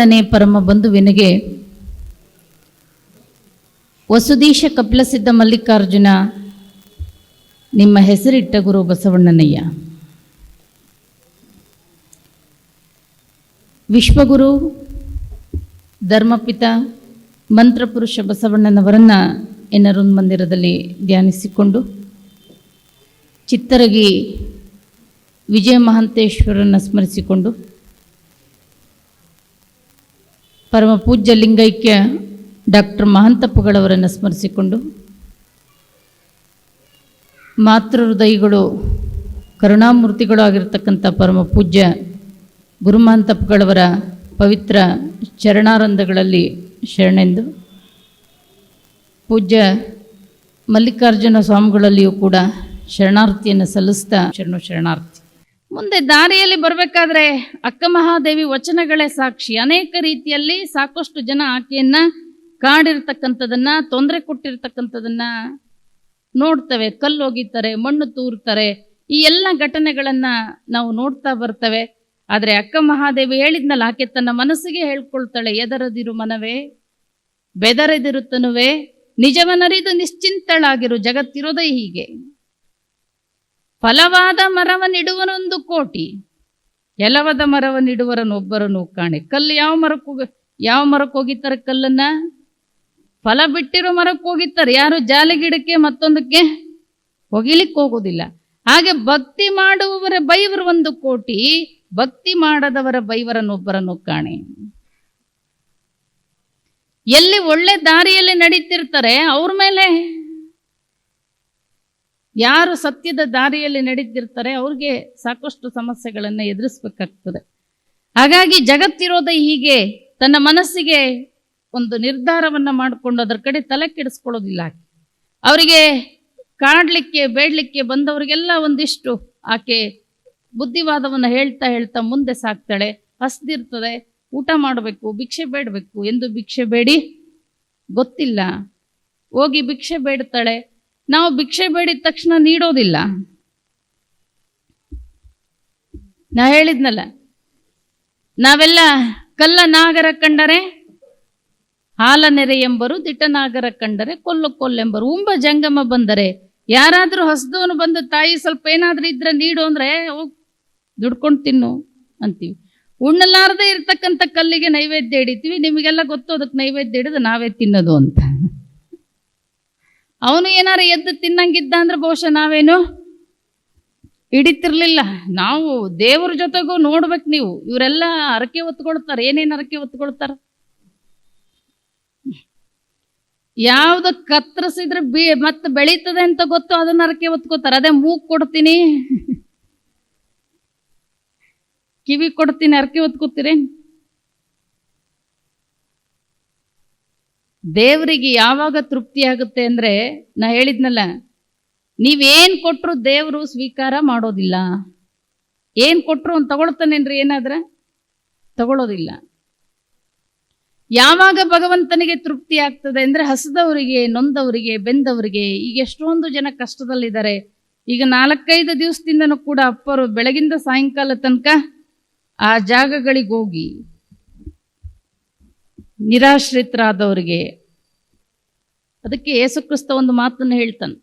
ನನ್ನೇ ಪರಮ ಬಂಧುವಿನಿಗೆ ವಸುದೀಶ ಕಪಿಲಸಿದ್ಧ ಮಲ್ಲಿಕಾರ್ಜುನ, ನಿಮ್ಮ ಹೆಸರಿಟ್ಟ ಗುರು ಬಸವಣ್ಣನಯ್ಯ. ವಿಶ್ವಗುರು, ಧರ್ಮಪಿತ, ಮಂತ್ರಪುರುಷ ಬಸವಣ್ಣನವರನ್ನ ಎನ್ನರೊಂದು ಮಂದಿರದಲ್ಲಿ ಧ್ಯಾನಿಸಿಕೊಂಡು ಚಿತ್ತರಗಿ ವಿಜಯ ಮಹಾಂತೇಶ್ವರನ್ನ ಸ್ಮರಿಸಿಕೊಂಡು ಪರಮ ಪೂಜ್ಯ ಲಿಂಗೈಕ್ಯ ಡಾಕ್ಟರ್ ಮಹಂತಪ್ಪಗಳವರನ್ನು ಸ್ಮರಿಸಿಕೊಂಡು ಮಾತೃ ಹೃದಯಗಳು, ಕರುಣಾಮೂರ್ತಿಗಳು ಆಗಿರ್ತಕ್ಕಂಥ ಪರಮ ಪೂಜ್ಯ ಗುರುಮಹಂತಪ್ಪಗಳವರ ಪವಿತ್ರ ಚರಣಾರಂಧಗಳಲ್ಲಿ ಶರಣೆಂದು ಪೂಜ್ಯ ಮಲ್ಲಿಕಾರ್ಜುನ ಸ್ವಾಮಿಗಳಲ್ಲಿಯೂ ಕೂಡ ಶರಣಾರ್ಥಿಯನ್ನು ಸಲ್ಲಿಸ್ತಾ ಶರಣು ಶರಣಾರ್ಥಿ. ಮುಂದೆ ದಾರಿಯಲ್ಲಿ ಬರಬೇಕಾದ್ರೆ ಅಕ್ಕ ಮಹಾದೇವಿ ವಚನಗಳೇ ಸಾಕ್ಷಿ. ಅನೇಕ ರೀತಿಯಲ್ಲಿ ಸಾಕಷ್ಟು ಜನ ಆಕೆಯನ್ನ ಕಾಡಿರ್ತಕ್ಕಂಥದನ್ನ, ತೊಂದರೆ ಕೊಟ್ಟಿರ್ತಕ್ಕಂಥದನ್ನ ನೋಡ್ತವೆ. ಕಲ್ಲು ಒಗಿತಾರೆ ಮಣ್ಣು ತೂರ್ತಾರೆ. ಈ ಎಲ್ಲ ಘಟನೆಗಳನ್ನ ನಾವು ನೋಡ್ತಾ ಬರ್ತವೆ. ಆದರೆ ಅಕ್ಕ ಮಹಾದೇವಿ ಹೇಳಿದ್ನಲ್ಲ, ಆಕೆ ತನ್ನ ಮನಸ್ಸಿಗೆ ಹೇಳ್ಕೊಳ್ತಾಳೆ, ಎದರದಿರು ಮನವೇ? ಬೆದರೆದಿರುತ್ತನುವೇ ತನುವೆ? ನಿಜವನರಿದು ನಿಶ್ಚಿಂತಳಾಗಿರು ಜಗತ್ತಿರೋದೇ ಹೀಗೆ. ಫಲವಾದ ಮರವನ್ನಿಡುವನೊಂದು ಕೋಟಿ. ಎಲವದ ಮರವನ್ನಿಡುವರನೊಬ್ಬರನು ಕಾಣೆ. ಕಲ್ಲು ಯಾವ ಮರಕ್ಕೆ ಯಾವ ಮರಕ್ಕೆ ಹೋಗಿತಾರೆ ಕಲ್ಲನ್ನ? ಫಲ ಬಿಟ್ಟಿರೋ ಮರಕ್ಕೆ ಹೋಗಿತ್ತಾರೆ. ಯಾರು ಜಾಲಿಗಿಡಕ್ಕೆ ಮತ್ತೊಂದಕ್ಕೆ ಹೊಗಿಲಿಕ್ಕೆ ಹೋಗೋದಿಲ್ಲ ಹಾಗೆ ಭಕ್ತಿ ಮಾಡುವವರ ಬೈವರು ಒಂದು ಕೋಟಿ, ಭಕ್ತಿ ಮಾಡದವರ ಬೈವರನೊಬ್ಬರನ್ನು ಕಾಣೆ. ಎಲ್ಲಿ ಒಳ್ಳೆ ದಾರಿಯಲ್ಲಿ ನಡೀತಿರ್ತಾರೆ, ಅವ್ರ ಮೇಲೆ ಯಾರು ಸತ್ಯದ ದಾರಿಯಲ್ಲಿ ನಡೀತಿರ್ತಾರೆ ಅವ್ರಿಗೆ ಸಾಕಷ್ಟು ಸಮಸ್ಯೆಗಳನ್ನು ಎದುರಿಸ್ಬೇಕಾಗ್ತದೆ. ಹಾಗಾಗಿ ಜಗತ್ತಿರೋದೇ ಹೀಗೆ, ತನ್ನ ಮನಸ್ಸಿಗೆ ಒಂದು ನಿರ್ಧಾರವನ್ನ ಮಾಡಿಕೊಂಡು ಅದರ ಕಡೆ ತಲೆ ಕೆಡಿಸ್ಕೊಳ್ಳೋದಿಲ್ಲ ಅವರಿಗೆ ಕಾಡಲಿಕ್ಕೆ ಬೇಡ್ಲಿಕ್ಕೆ ಬಂದವರಿಗೆಲ್ಲ ಒಂದಿಷ್ಟು ಆಕೆ ಬುದ್ಧಿವಾದವನ್ನು ಹೇಳ್ತಾ ಹೇಳ್ತಾ ಮುಂದೆ ಸಾಕ್ತಾಳೆ. ಹಸ್ದಿರ್ತದೆ, ಊಟ ಮಾಡಬೇಕು, ಭಿಕ್ಷೆ ಬೇಡಬೇಕು. ಎಂದು ಭಿಕ್ಷೆ ಬೇಡಿ, ಗೊತ್ತಿಲ್ಲ. ಹೋಗಿ ಭಿಕ್ಷೆ ಬೇಡ್ತಾಳೆ. ನಾವು ಭಿಕ್ಷೆ ಬೇಡಿದ ತಕ್ಷಣ ನೀಡೋದಿಲ್ಲ. ನಾ ಹೇಳಿದ್ನಲ್ಲ ನಾವೆಲ್ಲ ಕಲ್ಲ ನಾಗರ ಕಂಡರೆ ಹಾಲ ನೆರೆ ಎಂಬರು ನಾಗರ ಕಂಡರೆ ಕೊಲ್ಲು ಕೊಲ್ಲೆಂಬರು ಉಂಬ ಜಂಗಮ ಬಂದರೆ ಯಾರಾದರೂ ಹಸ್ದವನು ಬಂದು ತಾಯಿ ಸ್ವಲ್ಪ ಏನಾದ್ರೂ ಇದ್ರೆ ನೀಡು ಅಂದ್ರೆ ಹೋಗ್ ದುಡ್ಕೊಂಡು ತಿನ್ನು ಅಂತೀವಿ. ಉಣ್ಣಲಾರದೆ ಇರ್ತಕ್ಕಂಥ ಕಲ್ಲಿಗೆ ನೈವೇದ್ಯ ಹಿಡಿತೀವಿ ನಿಮಗೆಲ್ಲ ಗೊತ್ತು ಅದಕ್ಕೆ ನೈವೇದ್ಯ ಹಿಡಿದು ನಾವೇ ತಿನ್ನೋದು ಅಂತ. ಅವನು ಏನಾರ ಎದ್ದು ತಿನ್ನಂಗಿದ್ದ ಅಂದ್ರೆ ಬಹುಶಃ ನಾವೇನು ಹಿಡಿತಿರ್ಲಿಲ್ಲ. ನಾವು ದೇವ್ರ ಜೊತೆಗೂ ನೋಡ್ಬೇಕು ನೀವು. ಇವರೆಲ್ಲ ಹರಕೆ ಹೊತ್ಕೊಳ್ತಾರೆ. ಏನೇನು ಹರಕೆ ಹೊತ್ಕೊಳ್ತಾರ? ಯಾವ್ದು ಕತ್ತರಿಸಿದ್ರೆ ಬಿ ಮತ್ತೆ ಬೆಳೀತದೆ ಅಂತ ಗೊತ್ತು, ಅದನ್ನ ಹರಕೆ ಹೊತ್ಕೋತಾರೆ ಅದೇ ಮೂಗ್ ಕೊಡ್ತೀನಿ. ಕಿವಿ ಕೊಡ್ತೀನಿ, ಹರಕೆ ಹೊತ್ಕೋತೀರಿ ದೇವರಿಗೆ ಯಾವಾಗ ತೃಪ್ತಿ ಆಗುತ್ತೆ ಅಂದ್ರೆ ನಾ ಹೇಳಿದ್ನಲ್ಲ ನೀವೇನ್ ಕೊಟ್ರು ದೇವರು ಸ್ವೀಕಾರ ಮಾಡೋದಿಲ್ಲ. ಏನ್ ಕೊಟ್ರು ಅವ್ನು ತಗೊಳ್ತಾನೇನ್ರಿ ಏನಾದ್ರ? ತಗೊಳ್ಳೋದಿಲ್ಲ ಯಾವಾಗ ಭಗವಂತನಿಗೆ ತೃಪ್ತಿ ಆಗ್ತದೆ ಅಂದ್ರೆ ಹಸದವರಿಗೆ, ನೊಂದವರಿಗೆ, ಬೆಂದವರಿಗೆ, ಈಗ ಎಷ್ಟೊಂದು ಜನ ಕಷ್ಟದಲ್ಲಿದ್ದಾರೆ. ಈಗ ನಾಲ್ಕೈದು ದಿವಸದಿಂದನೂ ಕೂಡ ಅಪ್ಪರು ಬೆಳಗಿಂದ ಸಾಯಂಕಾಲ ತನಕ ಆ ಜಾಗಗಳಿಗೆ ಹೋಗಿ ನಿರಾಶ್ರಿತರಾದವರಿಗೆ ಅದಕ್ಕೆ ಯೇಸುಕ್ರಿಸ್ತ ಒಂದು ಮಾತನ್ನು ಹೇಳ್ತಾನೆ.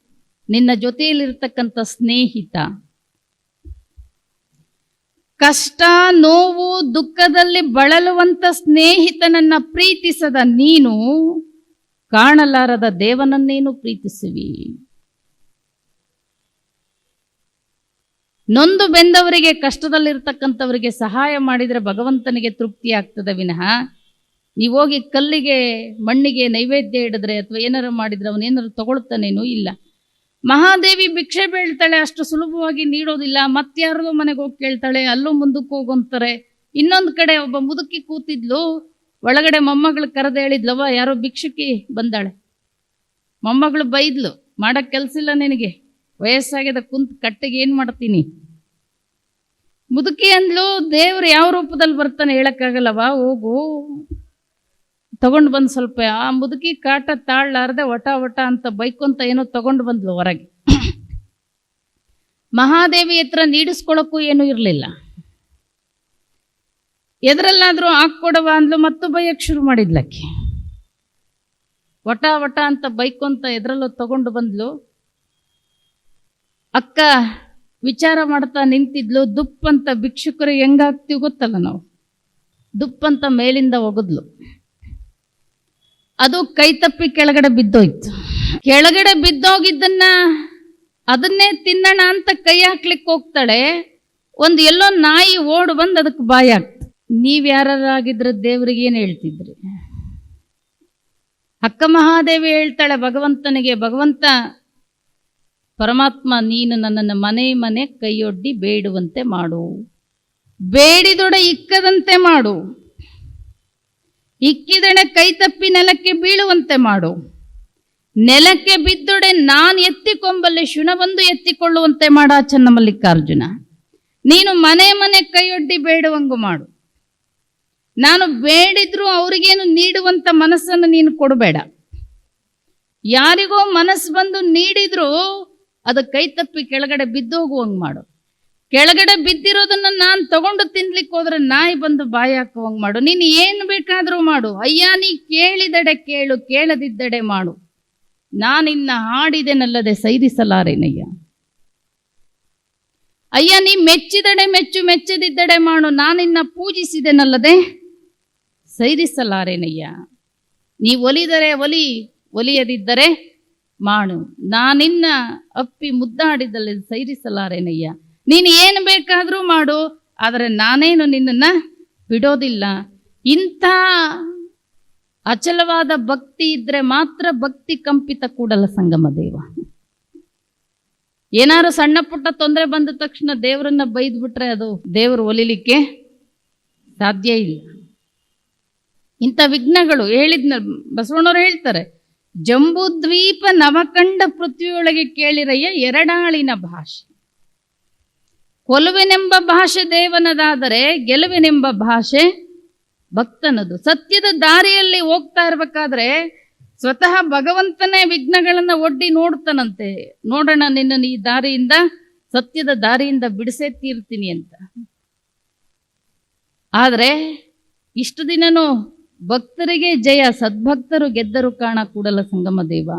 ನಿನ್ನ ಜೊತೆಯಲ್ಲಿರ್ತಕ್ಕಂಥ ಸ್ನೇಹಿತ, ಕಷ್ಟ, ನೋವು, ದುಃಖದಲ್ಲಿ ಬಳಲುವಂತ ಸ್ನೇಹಿತನನ್ನ ಪ್ರೀತಿಸದ ನೀನು ಕಾಣಲಾರದ ದೇವನನ್ನೇನು ಪ್ರೀತಿಸುವಿ? ನೊಂದು ಬೆಂದವರಿಗೆ, ಕಷ್ಟದಲ್ಲಿರ್ತಕ್ಕಂಥವರಿಗೆ ಸಹಾಯ ಮಾಡಿದರೆ ಭಗವಂತನಿಗೆ ತೃಪ್ತಿ ಆಗ್ತದೆ ವಿನಃ ನೀವು ಹೋಗಿ ಕಲ್ಲಿಗೆ, ಮಣ್ಣಿಗೆ ನೈವೇದ್ಯ ಇಡಿದ್ರೆ ಅಥವಾ ಏನಾರು ಮಾಡಿದ್ರೆ ಅವನೇನಾರು ತಗೊಳ್ತಾನೇನೂ ಇಲ್ಲ. ಮಹಾದೇವಿ ಭಿಕ್ಷೆ ಬೀಳ್ತಾಳೆ, ಅಷ್ಟು ಸುಲಭವಾಗಿ ನೀಡೋದಿಲ್ಲ. ಮತ್ತಾರದೋ ಮನೆಗೆ ಹೋಗಿ ಕೇಳ್ತಾಳೆ, ಅಲ್ಲೂ ಮುಂದಕ್ಕೆ ಹೋಗಂತಾರೆ. ಇನ್ನೊಂದು ಕಡೆ ಒಬ್ಬ ಮುದುಕಿ ಕೂತಿದ್ಲು, ಒಳಗಡೆ ಮೊಮ್ಮಗಳು ಕರೆದು ಹೇಳಿದ್ಲವ ಯಾರೋ ಭಿಕ್ಷುಕಿ ಬಂದಾಳೆ. ಮೊಮ್ಮಗಳು ಬೈದ್ಲು, ಮಾಡಕ್ ಕೆಲಸ ಇಲ್ಲ ನಿನಗೆ. ವಯಸ್ಸಾಗಿದೆ ಕುಂತ್ ಕಟ್ಟೆಗೆ ಏನ್ ಮಾಡ್ತೀನಿ? ಮುದುಕಿ ಅಂದ್ಲು, ದೇವ್ರು ಯಾವ ರೂಪದಲ್ಲಿ ಬರ್ತಾನೆ ಹೇಳಕ್ಕಾಗಲ್ಲವಾ ಹೋಗು. ತಗೊಂಡು ಬಂದು ಸ್ವಲ್ಪ, ಆ ಮುದುಕಿ ಕಾಟ ತಾಳ್ಲಾರ್ದೆ ಒಟ ಒಟ ಅಂತ ಬೈಕೊಂತ ಏನೋ ತಗೊಂಡು ಬಂದ್ಲು ಹೊರಗೆ. ಮಹಾದೇವಿ ಹತ್ರ ನೀಡಿಸ್ಕೊಳಕ್ಕೂ ಏನೂ ಇರಲಿಲ್ಲ. ಎದರಲ್ಲಾದರೂ ಹಾಕ್ಕೊಡವ ಅಂದ್ಲು, ಮತ್ತು ಬೈಯಕ್ಕೆ ಶುರು ಮಾಡಿದ್ಲಕ್ಕೆ ಒಟ ಒಟ ಅಂತ ಬೈಕೊಂತ ಎದ್ರಲ್ಲೂ ತಗೊಂಡು ಬಂದ್ಲು. ಅಕ್ಕ ವಿಚಾರ ಮಾಡ್ತಾ ನಿಂತಿದ್ಲು, ದುಪ್ಪಂತ ಭಿಕ್ಷುಕರು ಹೆಂಗಾಗ್ತೀವಿ ಗೊತ್ತಲ್ಲ ನಾವು. ದುಪ್ಪಂತ ಮೇಲಿಂದ ಒಗದ್ಲು. ಅದು ಕೈ ತಪ್ಪಿ ಕೆಳಗಡೆ ಬಿದ್ದೋಯ್ತು. ಕೆಳಗಡೆ ಬಿದ್ದೋಗಿದ್ದನ್ನ ಅದನ್ನೇ ತಿನ್ನೋಣ ಅಂತ ಕೈ ಹಾಕ್ಲಿಕ್ಕೆ ಹೋಗ್ತಾಳೆ. ಒಂದು ಎಲ್ಲೋ ನಾಯಿ ಓಡ್ ಬಂದು ಅದಕ್ಕೆ ಬಾಯಿ ನೀವು ನೀವ್ ಯಾರಾಗಿದ್ರೆ ದೇವ್ರಿಗೆ ಏನು ಹೇಳ್ತಿದ್ರಿ? ಅಕ್ಕ ಮಹಾದೇವಿ ಹೇಳ್ತಾಳೆ, ಭಗವಂತನಿಗೆ, ಭಗವಂತ, ಪರಮಾತ್ಮ, ನೀನು ನನ್ನನ್ನು ಮನೆ ಮನೆ ಕೈಯೊಡ್ಡಿ ಬೇಡುವಂತೆ ಮಾಡು. ಬೇಡಿದೊಡ ಇಕ್ಕದಂತೆ ಮಾಡು. ಇಕ್ಕಿದಡೆ ಕೈತಪ್ಪಿ ನೆಲಕ್ಕೆ ಬೀಳುವಂತೆ ಮಾಡು. ನೆಲಕ್ಕೆ ಬಿದ್ದೊಡೆ ನಾನು ಎತ್ತಿಕೊಂಬಲ್ಲಿ ಶುನವೊಂದು ಎತ್ತಿಕೊಳ್ಳುವಂತೆ ಮಾಡ ಚನ್ನ ಮಲ್ಲಿಕಾರ್ಜುನ. ನೀನು ಮನೆ ಮನೆ ಕೈಯೊಡ್ಡಿ ಬೇಡುವಂಗು ಮಾಡು. ನಾನು ಬೇಡಿದ್ರೂ ಅವರಿಗೇನು ನೀಡುವಂತ ಮನಸ್ಸನ್ನು ನೀನು ಕೊಡಬೇಡ. ಯಾರಿಗೋ ಮನಸ್ಸು ಬಂದು ನೀಡಿದ್ರು ಅದು ಕೈತಪ್ಪಿ ಕೆಳಗಡೆ ಬಿದ್ದೋಗುವಂಗೆ ಮಾಡು. ಕೆಳಗಡೆ ಬಿದ್ದಿರೋದನ್ನ ನಾನು ತಗೊಂಡು ತಿನ್ಲಿಕ್ಕೆ ಹೋದ್ರೆ ನಾಯಿ ಬಂದು ಬಾಯಿ ಹಾಕುವಂಗೆ ಮಾಡು. ನೀನು ಏನು ಬೇಕಾದರೂ ಮಾಡು. ಅಯ್ಯ, ನೀ ಕೇಳಿದಡೆ ಕೇಳು, ಕೇಳದಿದ್ದಡೆ ಮಾಡು. ನಾನಿನ್ನ ಹಾಡಿದೆನಲ್ಲದೆ ಸೈರಿಸಲಾರೇನಯ್ಯ ಅಯ್ಯ, ನೀ ಮೆಚ್ಚಿದಡೆ ಮೆಚ್ಚು, ಮೆಚ್ಚದಿದ್ದಡೆ ಮಾಡು. ನಾನಿನ್ನ ಪೂಜಿಸಿದೆನಲ್ಲದೆ ಸೈರಿಸಲಾರೇನಯ್ಯ ನೀ ಒಲಿದರೆ ಒಲಿ, ಒಲಿಯದಿದ್ದರೆ ಮಾಡು. ನಾನಿನ್ನ ಅಪ್ಪಿ ಮುದ್ದಾಡಿದಲ್ಲಿ ಸೈರಿಸಲಾರೇನಯ್ಯ ನೀನು ಏನು ಬೇಕಾದರೂ ಮಾಡು, ಆದರೆ ನಾನೇನು ನಿನ್ನನ್ನು ಬಿಡೋದಿಲ್ಲ. ಇಂಥ ಅಚಲವಾದ ಭಕ್ತಿ ಇದ್ರೆ ಮಾತ್ರ ಭಕ್ತಿ ಕಂಪಿತ ಕೂಡಲ್ಲ ಸಂಗಮ ದೇವ. ಏನಾದ್ರು ಸಣ್ಣ ಪುಟ್ಟ ತೊಂದರೆ ಬಂದ ತಕ್ಷಣ ದೇವರನ್ನ ಬೈದ್ಬಿಟ್ರೆ ಅದು ದೇವರು ಒಲಿಲಿಕ್ಕೆ ಸಾಧ್ಯ ಇಲ್ಲ. ಇಂಥ ವಿಘ್ನಗಳು ಹೇಳಿದ್ನ, ಬಸವಣ್ಣವ್ರು ಹೇಳ್ತಾರೆ, ಜಂಬೂದ್ವೀಪ ನವಖಂಡ ಪೃಥ್ವಿಯೊಳಗೆ ಕೇಳಿರಯ್ಯ ಎರಡಾಳಿನ ಭಾಷೆ. ಕೊಲುವೆನೆಂಬ ಭಾಷೆ ದೇವನದಾದರೆ ಗೆಲುವಿನೆಂಬ ಭಾಷೆ ಭಕ್ತನದು. ಸತ್ಯದ ದಾರಿಯಲ್ಲಿ ಹೋಗ್ತಾ ಇರ್ಬೇಕಾದ್ರೆ ಸ್ವತಃ ಭಗವಂತನೇ ವಿಘ್ನಗಳನ್ನ ಒಡ್ಡಿ ನೋಡ್ತಾನಂತೆ. ನೋಡೋಣ ನಿನ್ನನ್ನು ಈ ದಾರಿಯಿಂದ, ಸತ್ಯದ ದಾರಿಯಿಂದ ಬಿಡಿಸೇ ತೀರ್ತೀನಿ ಅಂತ. ಆದರೆ ಇಷ್ಟು ದಿನನೂ ಭಕ್ತರಿಗೆ ಜಯ, ಸದ್ಭಕ್ತರು ಗೆದ್ದರು ಕಾಣ ಕೂಡಲ ಸಂಗಮ ದೇವ.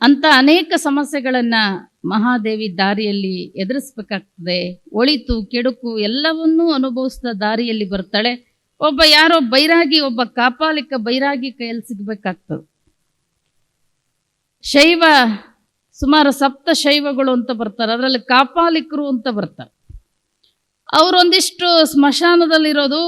ಅಂತ ಅನೇಕ ಸಮಸ್ಯೆಗಳನ್ನ ಮಹಾದೇವಿ ದಾರಿಯಲ್ಲಿ ಎದುರಿಸ್ಬೇಕಾಗ್ತದೆ. ಒಳಿತು, ಕೆಡುಕು ಎಲ್ಲವನ್ನೂ ಅನುಭವಿಸಿದ ದಾರಿಯಲ್ಲಿ ಬರ್ತಾಳೆ. ಒಬ್ಬ ಯಾರೋ ಬೈರಾಗಿ, ಒಬ್ಬ ಕಾಪಾಲಿಕ ಬೈರಾಗಿ ಕೈಯಲ್ಲಿ ಸಿಗ್ಬೇಕಾಗ್ತದೆ. ಶೈವ, ಸುಮಾರು ಸಪ್ತ ಶೈವಗಳು ಅಂತ ಬರ್ತಾರೆ. ಅದರಲ್ಲಿ ಕಾಪಾಲಿಕರು ಅಂತ ಬರ್ತಾರೆ. ಅವರೊಂದಿಷ್ಟು ಸ್ಮಶಾನದಲ್ಲಿರೋದು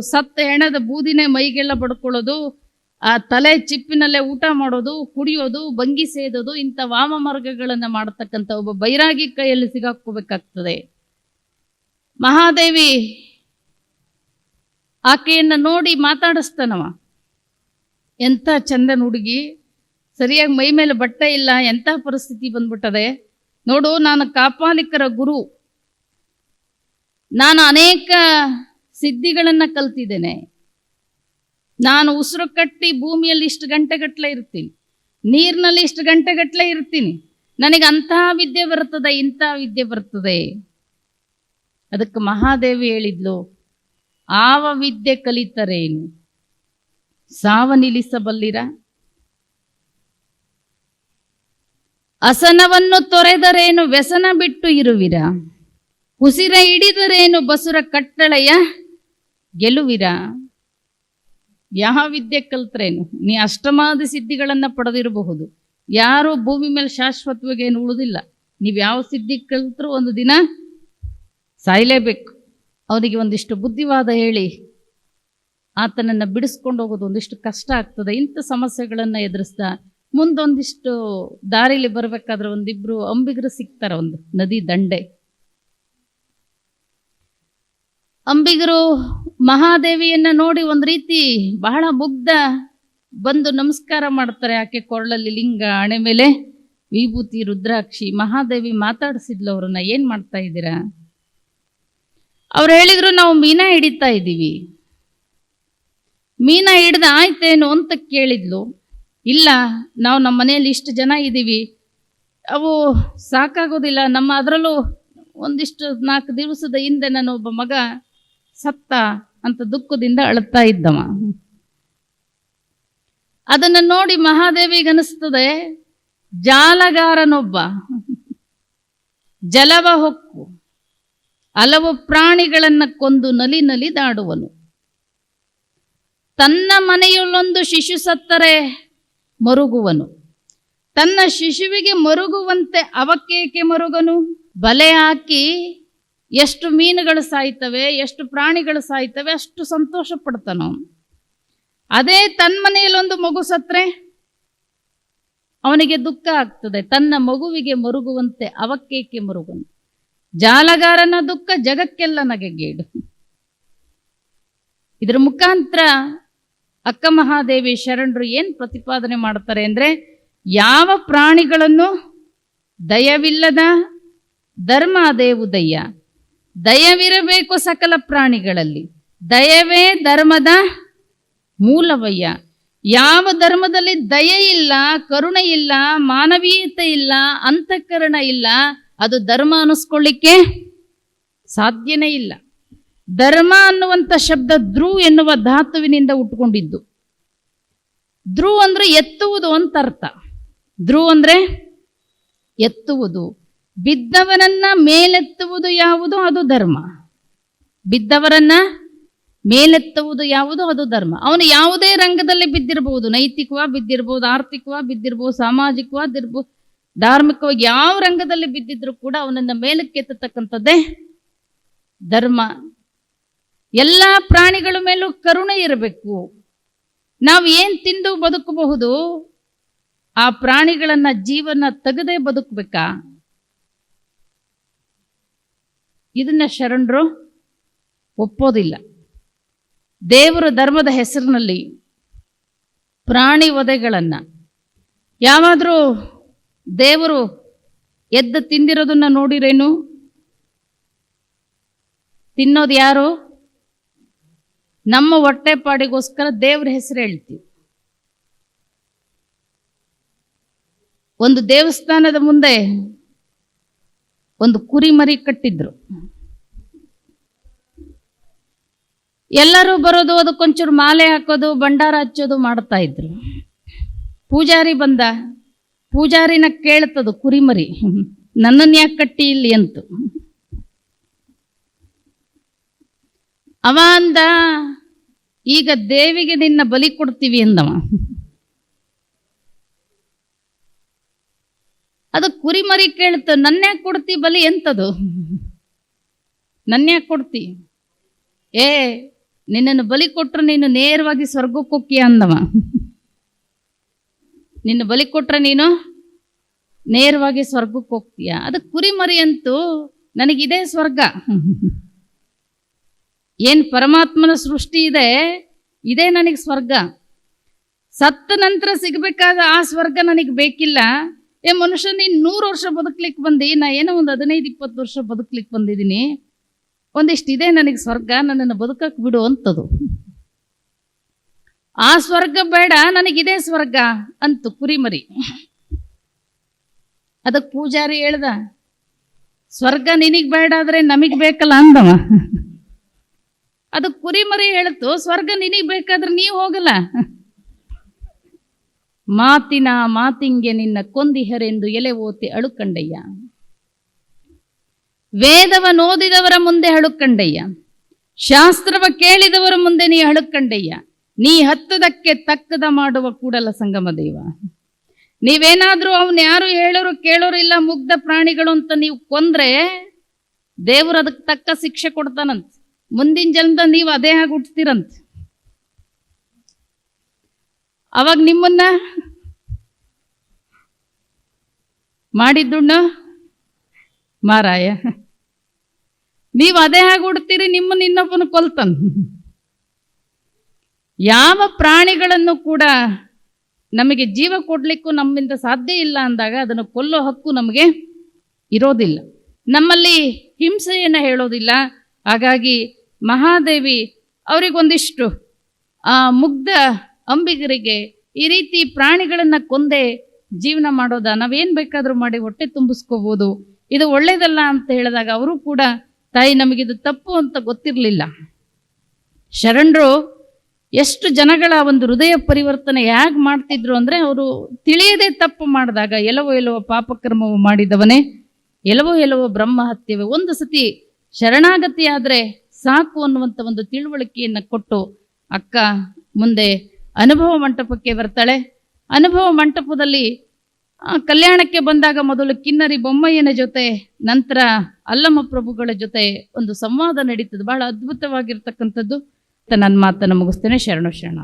ಸತ್ತ ಹೆಣದ ಬೂದಿನೇ ಮೈಗೆಲ್ಲ ಬಡ್ಕೊಳ್ಳೋದು ಆ ತಲೆ ಚಿಪ್ಪಿನಲ್ಲೇ ಊಟ ಮಾಡೋದು, ಕುಡಿಯೋದು, ಬಂಗಿ ಸೇದೋದು, ಇಂಥ ವಾಮ ಮಾರ್ಗಗಳನ್ನು ಮಾಡತಕ್ಕಂಥ ಒಬ್ಬ ಬೈರಾಗಿ ಕೈಯಲ್ಲಿ ಸಿಗಾಕೋಬೇಕಾಗ್ತದೆ ಮಹಾದೇವಿ ಆಕೆಯನ್ನು ನೋಡಿ ಮಾತಾಡಿಸ್ತಾನವ. ಎಂಥ ಚಂದನ ಹುಡುಗಿ, ಸರಿಯಾಗಿ ಮೈ ಮೇಲೆ ಬಟ್ಟೆ ಇಲ್ಲ, ಎಂಥ ಪರಿಸ್ಥಿತಿ ಬಂದ್ಬಿಟ್ಟದೆ. ನೋಡು, ನಾನು ಕಾಪಾಲಿಕರ ಗುರು. ನಾನು ಅನೇಕ ಸಿದ್ಧಿಗಳನ್ನು ಕಲ್ತಿದ್ದೇನೆ. ನಾನು ಉಸಿರು ಕಟ್ಟಿ ಭೂಮಿಯಲ್ಲಿ ಇಷ್ಟು ಗಂಟೆಗಟ್ಟಲೆ ಇರ್ತೀನಿ. ನೀರಿನಲ್ಲಿ ಇಷ್ಟು ಗಂಟೆಗಟ್ಟಲೆ ಇರ್ತೀನಿ. ನನಗೆ ಅಂತಹ ವಿದ್ಯೆ ಬರ್ತದೆ ಇಂಥ ವಿದ್ಯೆ ಬರ್ತದೆ ಅದಕ್ಕೆ ಮಹಾದೇವಿ ಹೇಳಿದ್ಲು, ಆವ ವಿದ್ಯೆ ಕಲಿತರೇನು? ಸಾವ ನಿಲ್ಲಿಸಬಲ್ಲಿರ? ಅಸನವನ್ನು ತೊರೆದರೇನು ವ್ಯಸನ ಬಿಟ್ಟು ಇರುವಿರ? ಉಸಿರ ಹಿಡಿದರೇನು ಬಸುರ ಕಟ್ಟಳೆಯ ಗೆಲುವಿರ? ಯಾವ ವಿದ್ಯೆ ಕಲ್ತ್ರೇನು? ನೀ ಅಷ್ಟಮಾದ ಸಿದ್ಧಿಗಳನ್ನು ಪಡೆದಿರಬಹುದು. ಯಾರೂ ಭೂಮಿ ಮೇಲೆ ಶಾಶ್ವತವಾಗಿ ಏನು ಉಳಿದಿಲ್ಲ ನೀವು ಯಾವ ಸಿದ್ಧಿ ಕಲ್ತ್ರೂ ಒಂದು ದಿನ ಸಾಯಲೇಬೇಕು. ಅವನಿಗೆ ಒಂದಿಷ್ಟು ಬುದ್ಧಿವಾದ ಹೇಳಿ, ಆತನನ್ನು ಬಿಡಿಸ್ಕೊಂಡು ಹೋಗೋದು ಒಂದಿಷ್ಟು ಕಷ್ಟ ಆಗ್ತದೆ. ಇಂಥ ಸಮಸ್ಯೆಗಳನ್ನು ಎದುರಿಸ್ತಾ ಮುಂದೊಂದಿಷ್ಟು ದಾರಿಲಿ ಬರಬೇಕಾದ್ರೆ ಒಂದಿಬ್ರು ಅಂಬಿಗರು ಸಿಗ್ತಾರೆ ಒಂದು ನದಿ ದಂಡೆ. ಅಂಬಿಗರು ಮಹಾದೇವಿಯನ್ನ ನೋಡಿ ಒಂದು ರೀತಿ ಬಹಳ ಮುಗ್ಧ ಬಂದು ನಮಸ್ಕಾರ ಮಾಡ್ತಾರೆ ಆಕೆ ಕೊರಳಲ್ಲಿ ಲಿಂಗ ಹಣೆ ಮೇಲೆ. ವಿಭೂತಿ, ರುದ್ರಾಕ್ಷಿ, ಮಹಾದೇವಿ ಮಾತಾಡಿಸಿದ್ಲು ಅವ್ರನ್ನ ಏನು ಮಾಡ್ತಾ ಇದ್ದೀರಾ? ಅವ್ರು ಹೇಳಿದ್ರು ನಾವು ಮೀನಾ ಹಿಡಿತಾ ಇದ್ದೀವಿ. ಮೀನಾ ಹಿಡ್ದ ಆಯ್ತೇನು ಅಂತ ಕೇಳಿದ್ಲು. ಇಲ್ಲ, ನಾವು ನಮ್ಮ ಮನೆಯಲ್ಲಿ ಇಷ್ಟು ಜನ ಇದ್ದೀವಿ. ಅವು ಸಾಕಾಗೋದಿಲ್ಲ. ನಮ್ಮ ಅದರಲ್ಲೂ ಒಂದಿಷ್ಟು ನಾಲ್ಕು ದಿವಸದ ಹಿಂದೆ ನಾನು ಒಬ್ಬ ಮಗ ಸತ್ತ. ಅಂತ ದುಃಖದಿಂದ ಅಳುತ್ತಾ ಇದ್ದವ. ಅದನ್ನು ನೋಡಿ ಮಹಾದೇವಿಗನಿಸ್ತದೆ ಜಾಲಗಾರನೊಬ್ಬ, ಜಲವ ಹೊಕ್ಕು ಹಲವು ಪ್ರಾಣಿಗಳನ್ನ ಕೊಂದು ನಲಿ ನಲಿ ದಾಡುವನು. ತನ್ನ ಮನೆಯಲ್ಲೊಂದು ಶಿಶು ಸತ್ತರೆ ಮರುಗುವನು. ತನ್ನ ಶಿಶುವಿಗೆ ಮರುಗುವಂತೆ ಅವಕ್ಕೇಕೆ ಮರುಗನು? ಬಲೆ ಹಾಕಿ ಎಷ್ಟು ಮೀನುಗಳು ಸಾಯ್ತವೆ, ಎಷ್ಟು ಪ್ರಾಣಿಗಳು ಸಾಯ್ತವೆ, ಅಷ್ಟು ಸಂತೋಷ ಪಡ್ತಾನೋ ಅದೇ ತನ್ನ ಮನೆಯಲ್ಲೊಂದು ಮಗು ಸತ್ರೆ, ಅವನಿಗೆ ದುಃಖ ಆಗ್ತದೆ. ತನ್ನ ಮಗುವಿಗೆ ಮರುಗುವಂತೆ ಅವಕ್ಕೇಕೆ ಮರುಗುವಂತೆ ಜಾಲಗಾರನ ದುಃಖ ಜಗಕ್ಕೆಲ್ಲ ನಗೆಗೇಡು. ಇದರ ಮುಖಾಂತರ ಅಕ್ಕ ಮಹಾದೇವಿ ಶರಣರು ಏನ್ ಪ್ರತಿಪಾದನೆ ಮಾಡ್ತಾರೆ ಅಂದ್ರೆ, ಯಾವ ಪ್ರಾಣಿಗಳನ್ನು ದಯವಿಲ್ಲದ ಧರ್ಮ ದೇವು ದಯ್ಯ ದಯವಿರಬೇಕು ಸಕಲ ಪ್ರಾಣಿಗಳಲ್ಲಿ. ದಯವೇ ಧರ್ಮದ ಮೂಲವಯ್ಯ. ಯಾವ ಧರ್ಮದಲ್ಲಿ ದಯೆ ಇಲ್ಲ, ಕರುಣೆ ಇಲ್ಲ, ಮಾನವೀಯತೆ ಇಲ್ಲ, ಅಂತಃಕರಣ ಇಲ್ಲ, ಅದು ಧರ್ಮ ಅನಿಸ್ಕೊಳ್ಳಿಕ್ಕೆ ಸಾಧ್ಯನೇ ಇಲ್ಲ. ಧರ್ಮ ಅನ್ನುವಂಥ ಶಬ್ದ ಧ್ರು ಎನ್ನುವ ಧಾತುವಿನಿಂದ ಉಟ್ಕೊಂಡಿದ್ದು. ಧ್ರು ಅಂದ್ರೆ ಎತ್ತುವುದು ಅಂತ ಅರ್ಥ. ಧ್ರು ಅಂದ್ರೆ ಎತ್ತುವುದು. ಬಿದ್ದವನನ್ನ ಮೇಲೆತ್ತುವುದು ಯಾವುದು? ಅದು ಧರ್ಮ. ಬಿದ್ದವರನ್ನ ಮೇಲೆತ್ತುವುದು ಯಾವುದು? ಅದು ಧರ್ಮ. ಅವನು ಯಾವುದೇ ರಂಗದಲ್ಲಿ ಬಿದ್ದಿರಬಹುದು ನೈತಿಕವಾ ಬಿದ್ದಿರ್ಬೋದು, ಆರ್ಥಿಕವಾ ಬಿದ್ದಿರ್ಬೋದು ಸಾಮಾಜಿಕವಾದಿರ್ಬೋದು ಧಾರ್ಮಿಕವಾಗಿ ಯಾವ ರಂಗದಲ್ಲಿ ಬಿದ್ದಿದ್ರು ಕೂಡ ಅವನನ್ನ ಮೇಲಕ್ಕೆತ್ತತಕ್ಕಂಥದ್ದೇ ಧರ್ಮ. ಎಲ್ಲ ಪ್ರಾಣಿಗಳ ಮೇಲೂ ಕರುಣೆ ಇರಬೇಕು. ನಾವು ಏನ್ ತಿಂದು ಬದುಕಬಹುದು? ಆ ಪ್ರಾಣಿಗಳನ್ನ ಜೀವನ ತೆಗೆದೇ ಬದುಕಬೇಕಾ? ಇದನ್ನ ಶರಣರು ಒಪ್ಪೋದಿಲ್ಲ. ದೇವರ ಧರ್ಮದ ಹೆಸರಿನಲ್ಲಿ ಪ್ರಾಣಿ ವಧೆಗಳನ್ನು, ಯಾವಾದರೂ ದೇವರು ಎದ್ದು ತಿಂದಿರೋದನ್ನು ನೋಡಿರೇನು? ತಿನ್ನೋದು ಯಾರು? ನಮ್ಮ ಹೊಟ್ಟೆಪಾಡಿಗೋಸ್ಕರ ದೇವ್ರ ಹೆಸರು ಹೇಳ್ತೀವಿ. ಒಂದು ದೇವಸ್ಥಾನದ ಮುಂದೆ ಒಂದು ಕುರಿಮರಿ ಕಟ್ಟಿದ್ರು. ಎಲ್ಲರೂ ಬರೋದು ಅದಕ್ಕೊಂಚೂರು ಮಾಲೆ ಹಾಕೋದು, ಭಂಡಾರ ಹಚ್ಚೋದು ಮಾಡ್ತಾ ಇದ್ರು. ಪೂಜಾರಿ ಬಂದ, ಪೂಜಾರಿನ ಕೇಳ್ತದು ಕುರಿಮರಿ ನನ್ನನ್ನು ಯಾಕೆ ಕಟ್ಟಿ ಇಲ್ಲಿ ಅಂತ. ಅವ ಅಂದ, ಈಗ ದೇವಿಗೆ ನಿನ್ನ ಬಲಿ ಕೊಡ್ತೀವಿ ಅಂದವ. ಅದು ಕುರಿಮರಿ ಕೇಳ್ತು ನನ್ಯಾಕೆ ಕೊಡ್ತಿ ಬಲಿ ಎಂತದು? ನನ್ಯಾಕೆ ಕೊಡ್ತಿ? ಏ, ನಿನ್ನನ್ನು ಬಲಿ ಕೊಟ್ರೆ ನೀನು ನೇರವಾಗಿ ಸ್ವರ್ಗಕ್ಕೆ ಹೋಗಿ ಅಂದವ. ನಿನ್ನ ಬಲಿ ಕೊಟ್ರೆ ನೀನು ನೇರವಾಗಿ ಸ್ವರ್ಗಕ್ಕೆ ಹೋಗ್ತೀಯ ಅದು ಕುರಿಮರಿ ಅಂತೂ ನನಗಿದೇ ಸ್ವರ್ಗ. ಏನು ಪರಮಾತ್ಮನ ಸೃಷ್ಟಿ ಇದೆ, ಇದೇ ನನಗೆ ಸ್ವರ್ಗ. ಸತ್ತ ನಂತರ ಸಿಗಬೇಕಾದ ಆ ಸ್ವರ್ಗ ನನಗೆ ಬೇಕಿಲ್ಲ. ಏ ಮನುಷ್ಯ ನೀನು ನೂರು ವರ್ಷ ಬದುಕ್ಲಿಕ್ಕೆ ಬಂದು, ನಾ ಏನೋ ಒಂದು ಹದಿನೈದು, ಇಪ್ಪತ್ತು ವರ್ಷ ಬದುಕ್ಲಿಕ್ಕೆ ಬಂದಿದ್ದೀನಿ ಒಂದಿಷ್ಟಿದೆ ನನಗೆ ಸ್ವರ್ಗ, ನನ್ನನ್ನು ಬದುಕಕ್ಕೆ ಬಿಡು ಅಂತದು. ಆ ಸ್ವರ್ಗ ಬೇಡ ನನಗಿದೆ ಸ್ವರ್ಗ ಅಂತು ಕುರಿಮರಿ. ಅದಕ್ಕೆ ಪೂಜಾರಿ ಹೇಳ್ದ, ಸ್ವರ್ಗ ನಿನಗೆ ಬೇಡ ಆದರೆ ನಮಗೆ ಬೇಕಲ್ಲ ಅಂದವ. ಅದಕ್ಕೆ ಕುರಿಮರಿ ಹೇಳ್ತು, ಸ್ವರ್ಗ ನಿನಗೆ ಬೇಕಾದ್ರೆ ನೀವು ಹೋಗಲ್ಲ. ಮಾತಿನ ಮಾತಿಂಗೆ ನಿನ್ನ ಕೊಂದಿಹರೆಂದು ಎಲೆ ಓತಿ ಅಳುಕಂಡಯ್ಯ. ವೇದವ ಓದಿದವರ ಮುಂದೆ ಅಳುಕಂಡಯ್ಯ. ಶಾಸ್ತ್ರವ ಕೇಳಿದವರ ಮುಂದೆ ನೀ ಅಳುಕಂಡಯ್ಯ. ನೀ ಹತ್ತದಕ್ಕೆ ತಕ್ಕದ ಮಾಡುವ ಕೂಡಲ ಸಂಗಮ ದೇವ. ನೀವೇನಾದ್ರೂ ಅವನ್ ಯಾರು ಹೇಳೋರು ಕೇಳೋರು ಇಲ್ಲ ಮುಗ್ಧ ಪ್ರಾಣಿಗಳು ಅಂತ ನೀವು ಕೊಂದ್ರೆ ದೇವರು ಅದಕ್ಕೆ ತಕ್ಕ ಶಿಕ್ಷೆ ಕೊಡ್ತಾನಂತ. ಮುಂದಿನ ಜನ್ಮದ ನೀವು ಅದೇ ಹಾಗೆ ಹುಟ್ತೀರಂತ ಅವಾಗ ನಿಮ್ಮನ್ನ ಮಾಡಿದ್ದುಣ್ಣ? ಮಾರಾಯ. ನೀವು ಅದೇ ಹಾಗೆ ಉಡ್ತೀರಿ ನಿಮ್ಮನ್ನ ಇನ್ನೊಬ್ಬನ ಕೊಲ್ತಾನ. ಯಾವ ಪ್ರಾಣಿಗಳನ್ನು ಕೂಡ ನಮಗೆ ಜೀವ ಕೊಡಲಿಕ್ಕೂ ನಮ್ಮಿಂದ ಸಾಧ್ಯ ಇಲ್ಲ ಅಂದಾಗ ಅದನ್ನು ಕೊಲ್ಲೋ ಹಕ್ಕು ನಮಗೆ ಇರೋದಿಲ್ಲ. ನಮ್ಮಲ್ಲಿ ಹಿಂಸೆಯನ್ನು ಹೇಳೋದಿಲ್ಲ. ಹಾಗಾಗಿ ಮಹಾದೇವಿ ಅವರಿಗೊಂದಿಷ್ಟು ಆ ಮುಗ್ಧ ಅಂಬಿಗರಿಗೆ ಈ ರೀತಿ ಪ್ರಾಣಿಗಳನ್ನು ಕೊಂದೆ ಜೀವನ ಮಾಡೋದ? ನಾವೇನು ಬೇಕಾದರೂ ಮಾಡಿ ಹೊಟ್ಟೆ ತುಂಬಿಸ್ಕೋಬೋದು. ಇದು ಒಳ್ಳೇದಲ್ಲ ಅಂತ ಹೇಳಿದಾಗ ಅವರು ಕೂಡ, ತಾಯಿ ನಮಗಿದು ತಪ್ಪು ಅಂತ ಗೊತ್ತಿರಲಿಲ್ಲ. ಶರಣರು, ಎಷ್ಟು ಜನಗಳ ಒಂದು ಹೃದಯ ಪರಿವರ್ತನೆ ಹೇಗೆ ಮಾಡ್ತಿದ್ರು ಅಂದರೆ ಅವರು ತಿಳಿಯದೆ ತಪ್ಪು ಮಾಡಿದಾಗ, ಎಲ್ಲವೋ ಎಲ್ಲವೋ ಪಾಪಕರ್ಮವು ಮಾಡಿದವನೇ, ಎಲ್ಲವೋ ಎಲ್ಲವೋ ಬ್ರಹ್ಮ ಹತ್ಯವೆ ಒಂದು ಸತಿ ಶರಣಾಗತಿ ಆದರೆ ಸಾಕು ಅನ್ನುವಂಥ ಒಂದು ತಿಳುವಳಿಕೆಯನ್ನು ಕೊಟ್ಟು ಅಕ್ಕ ಮುಂದೆ ಅನುಭವ ಮಂಟಪಕ್ಕೆ ಬರ್ತಾಳೆ. ಅನುಭವ ಮಂಟಪದಲ್ಲಿ ಕಲ್ಯಾಣಕ್ಕೆ ಬಂದಾಗ ಮೊದಲು ಕಿನ್ನರಿ ಬೊಮ್ಮಯ್ಯನ ಜೊತೆ, ನಂತರ ಅಲ್ಲಮ್ಮ ಪ್ರಭುಗಳ ಜೊತೆ ಒಂದು ಸಂವಾದ ನಡೀತದೆ. ಬಹಳ ಅದ್ಭುತವಾಗಿರ್ತಕ್ಕಂಥದ್ದು. ನನ್ನ ಮಾತನ್ನು ಮುಗಿಸ್ತೇನೆ. ಶರಣು ಶರಣ